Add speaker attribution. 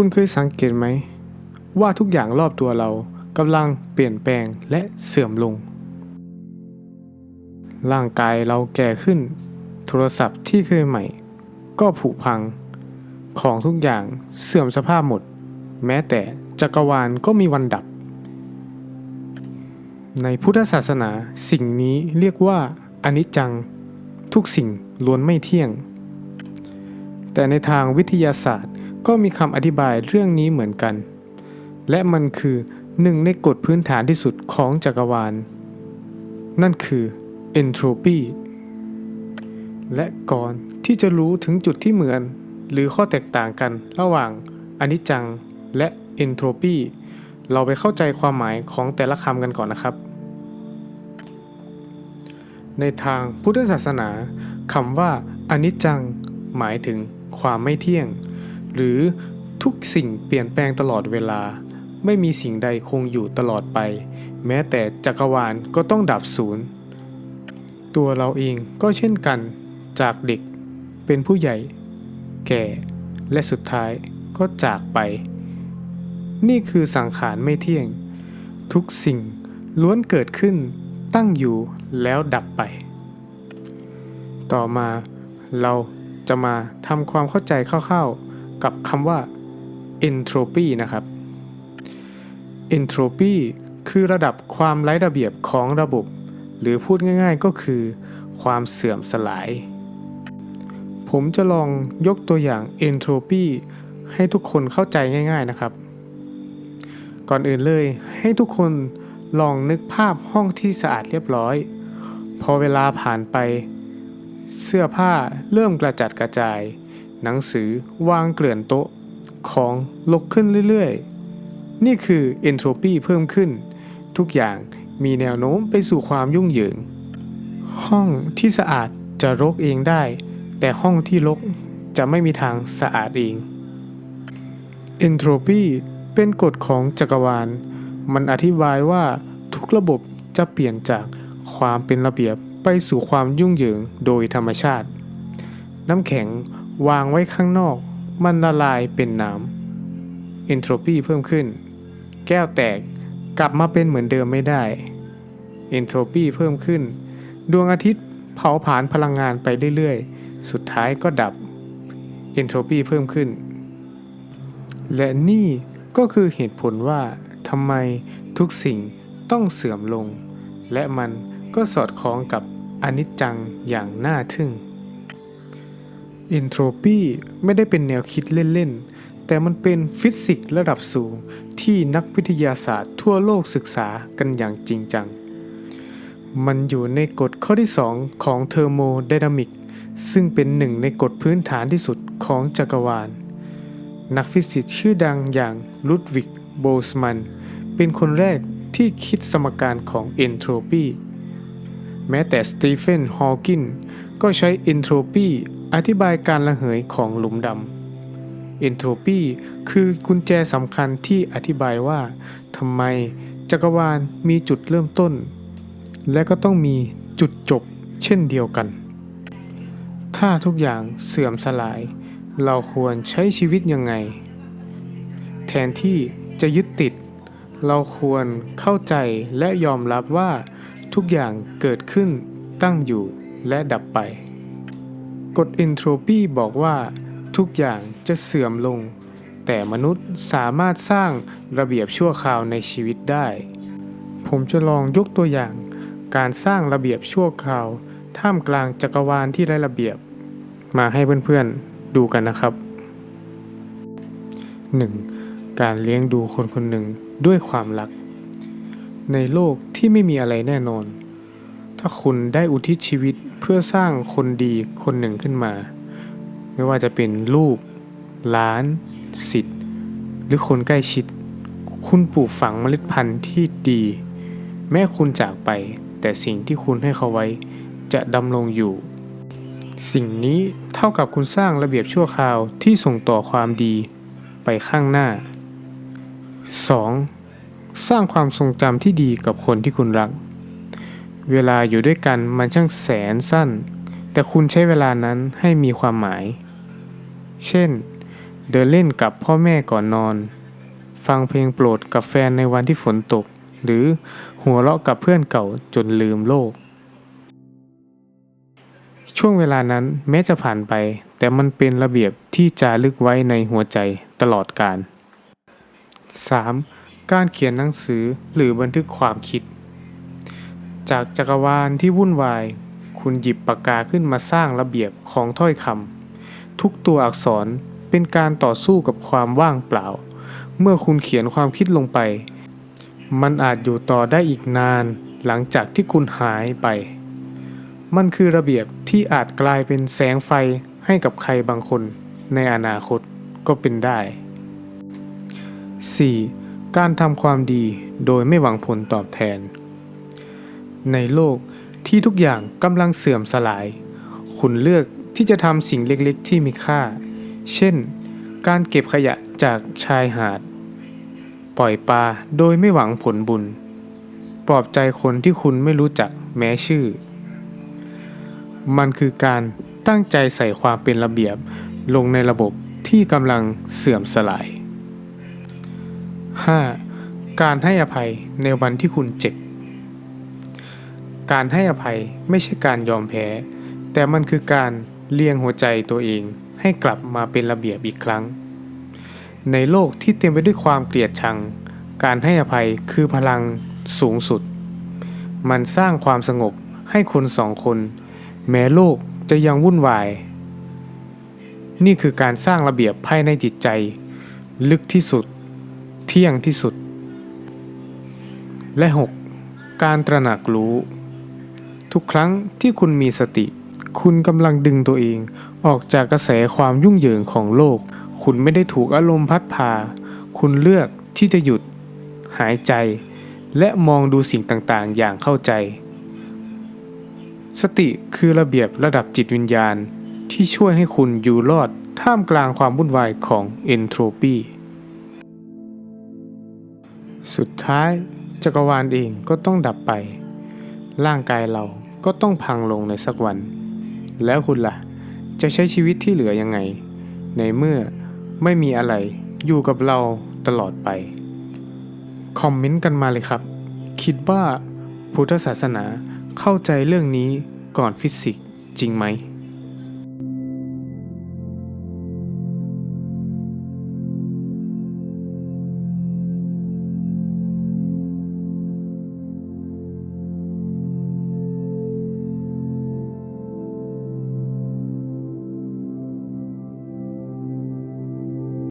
Speaker 1: คุณเคยสังเกตไหม ว่าทุกอย่างรอบตัวเรากำลังเปลี่ยนแปลงและเสื่อมลง ร่างกายเราแก่ขึ้น โทรศัพท์ที่เคยใหม่ ก็ผุพัง ของทุกอย่างเสื่อมสภาพหมด แม้แต่จักรวาลก็มีวันดับ ในพุทธศาสนาสิ่งนี้เรียกว่าอนิจจัง ทุกสิ่งล้วนไม่เที่ยง แต่ในทางวิทยาศาสตร์ ก็มีคำอธิบายเรื่องนี้เหมือนกัน และมันคือหนึ่งในกฎพื้นฐานที่สุดของจักรวาล นั่นคือ entropy และก่อนที่จะรู้ถึงจุดที่เหมือน หรือข้อแตกต่างกันระหว่างอนิจจังและ entropy เราไปเข้าใจความหมายของแต่ละคำกันก่อนนะครับ ในทางพุทธศาสนาคำว่าอนิจจัง หมายถึงความไม่เที่ยง หรือทุกสิ่งเปลี่ยนแปลงตลอดเวลา ไม่มีสิ่งใดคงอยู่ตลอดไป แม้แต่จักรวาลก็ต้องดับสูญตัวเราเองก็เช่นกันจากเด็กเป็นผู้ใหญ่ แก่ และสุดท้ายก็จากไป นี่คือสังขารไม่เที่ยง ทุกสิ่งล้วนเกิดขึ้นตั้งอยู่แล้วดับไป ต่อมาเราจะมาทำความเข้าใจคร่าวๆ กับคำว่า entropy นะครับ entropy คือระดับความไร้ระเบียบของระบบ หรือพูดง่ายๆก็คือ ความเสื่อมสลาย ผมจะลองยกตัวอย่าง entropy ให้ทุกคนเข้าใจง่าย ๆนะครับ ก่อนอื่นเลยให้ทุกคนลองนึกภาพห้องที่สะอาดเรียบร้อย พอเวลาผ่านไป เสื้อผ้าเริ่มกระจัดกระจาย หนังสือวางเกลื่อนโต๊ะ ของลกขึ้นเรื่อยๆ นี่คือ entropy เพิ่มขึ้น ทุกอย่างมีแนวโน้มไปสู่ความยุ่งเหยิง ห้องที่สะอาดจะรกเองได้ แต่ห้องที่รกจะไม่มีทางสะอาดเอง entropy เป็นกฎของจักรวาล มันอธิบายว่าทุกระบบจะเปลี่ยนจากความเป็นระเบียบไปสู่ความยุ่งเหยิงโดยธรรมชาติ น้ำแข็ง วางไว้ข้างนอก มันละลายเป็นน้ำ entropy เพิ่มขึ้น แก้วแตกกลับมาเป็นเหมือนเดิมไม่ได้ entropy เพิ่มขึ้น ดวงอาทิตย์เผาผลาญพลังงานไปเรื่อยๆ สุดท้ายก็ดับ entropy เพิ่มขึ้น และนี่ก็คือเหตุผลว่าทำไมทุกสิ่งต้องเสื่อมลง และมันก็สอดคล้องกับอนิจจังอย่างน่าทึ่ง Entropy ไม่ได้เป็นแนวคิดเล่นๆ แต่มันเป็นฟิสิกส์ระดับสูงที่นักวิทยาศาสตร์ทั่วโลกศึกษากันอย่างจริงจัง มันอยู่ในกฎข้อที่ 2 ของเทอร์โมไดนามิกซึ่งเป็นหนึ่งในกฎพื้นฐานที่สุดของจักรวาล นักฟิสิกส์ชื่อดังอย่างลุดวิกโบสมัน เป็นคนแรกที่คิดสมการของเอนโทรปี แม้แต่สตีเฟนฮอว์กินก็ใช้เอนโทรปี อธิบายการระเหยของหลุมดำเอนโทรปีคือกุญแจสำคัญที่อธิบายว่าทำไมจักรวาลมีจุดเริ่มต้น และก็ต้องมีจุดจบเช่นเดียวกัน ถ้าทุกอย่างเสื่อมสลาย เราควรใช้ชีวิตยังไง แทนที่จะยึดติด เราควรเข้าใจและยอมรับว่าทุกอย่างเกิดขึ้นตั้งอยู่และดับไป กฎ entropy บอกว่า ทุกอย่างจะเสื่อมลง แต่มนุษย์สามารถสร้างระเบียบชั่วคราวในชีวิตได้ ผมจะลองยกตัวอย่าง การสร้างระเบียบชั่วคราว ท่ามกลางจักรวาลที่ไร้ระเบียบ มาให้เพื่อนๆดูกันนะครับ 1. การเลี้ยงดูคนคนหนึ่งด้วยความรัก ในโลกที่ไม่มีอะไรแน่นอน ถ้าคุณได้อุทิศชีวิตเพื่อสร้างคนดีคนหนึ่งขึ้นมา ไม่ว่าจะเป็นลูกหลานสิทธิ์ หรือคนใกล้ชิด คุณปลูกฝังเมล็ดพันธุ์ที่ดี แม้คุณจากไป แต่สิ่งที่คุณให้เขาไว้จะดำรงอยู่ สิ่งนี้เท่ากับคุณสร้างระเบียบชั่วคราวที่ส่งต่อความดีไปข้างหน้า 2. สร้างความทรงจำที่ดีกับคนที่คุณรัก เวลาอยู่ด้วยกันมันช่างแสนสั้น แต่คุณใช้เวลานั้นให้มีความหมาย เช่น เดินเล่นกับพ่อแม่ก่อนนอน ฟังเพลงโปรดกับแฟนในวันที่ฝนตก หรือหัวเราะกับเพื่อนเก่าจนลืมโลก ช่วงเวลานั้นแม้จะผ่านไป แต่มันเป็นระเบียบที่จารึกไว้ในหัวใจตลอดกาล 3. การเขียนหนังสือหรือบันทึกความคิด จากจักรวาลที่วุ่นวาย คุณหยิบปากกาขึ้นมาสร้างระเบียบของถ้อยคำทุกตัวอักษรเป็นการต่อสู้กับความว่างเปล่า เมื่อคุณเขียนความคิดลงไป มันอาจอยู่ต่อได้อีกนานหลังจากที่คุณหายไป มันคือระเบียบที่อาจกลายเป็นแสงไฟให้กับใครบางคนในอนาคตก็เป็นได้ 4. การทำความดีโดยไม่หวังผลตอบแทน ในโลกที่ทุกอย่างกำลังเสื่อมสลาย คุณเลือกที่จะทำสิ่งเล็กๆ ที่มีค่า เช่น การเก็บขยะจากชายหาด ปล่อยปลาโดยไม่หวังผลบุญ ปลอบใจคนที่คุณไม่รู้จักแม้ชื่อ มันคือการตั้งใจใส่ความเป็นระเบียบลงในระบบที่กำลังเสื่อมสลาย 5. การให้อภัยในวันที่คุณเจ็บ การให้อภัยไม่ใช่การยอมแพ้ แต่มันคือการเลี้ยงหัวใจตัวเองให้กลับมาเป็นระเบียบอีกครั้ง ในโลกที่เต็มไปด้วยความเกลียดชัง การให้อภัยคือพลังสูงสุด มันสร้างความสงบให้คนสองคน แม้โลกจะยังวุ่นวาย นี่คือการสร้างระเบียบภายในจิตใจ ลึกที่สุด เที่ยงที่สุด และ 6. การตระหนักรู้ ทุกครั้งที่คุณมีสติ คุณกำลังดึงตัวเอง ออกจากกระแสความยุ่งเหยิงของโลก คุณไม่ได้ถูกอารมณ์พัดพา คุณเลือกที่จะหยุด หายใจ และมองดูสิ่งต่างๆ อย่างเข้าใจ สติคือระเบียบระดับจิตวิญญาณ ที่ช่วยให้คุณอยู่รอดท่ามกลางความวุ่นวายของเอนโทรปีสุดท้ายจักรวาลเองก็ต้องดับไป ร่างกายเราก็ต้องพังลงในสักวัน แล้วคุณล่ะ จะใช้ชีวิตที่เหลือยังไง ในเมื่อไม่มีอะไรอยู่กับเราตลอดไป คอมเมนต์กันมาเลยครับ คิดว่าพุทธศาสนาเข้าใจเรื่องนี้ก่อนฟิสิกส์จริงไหม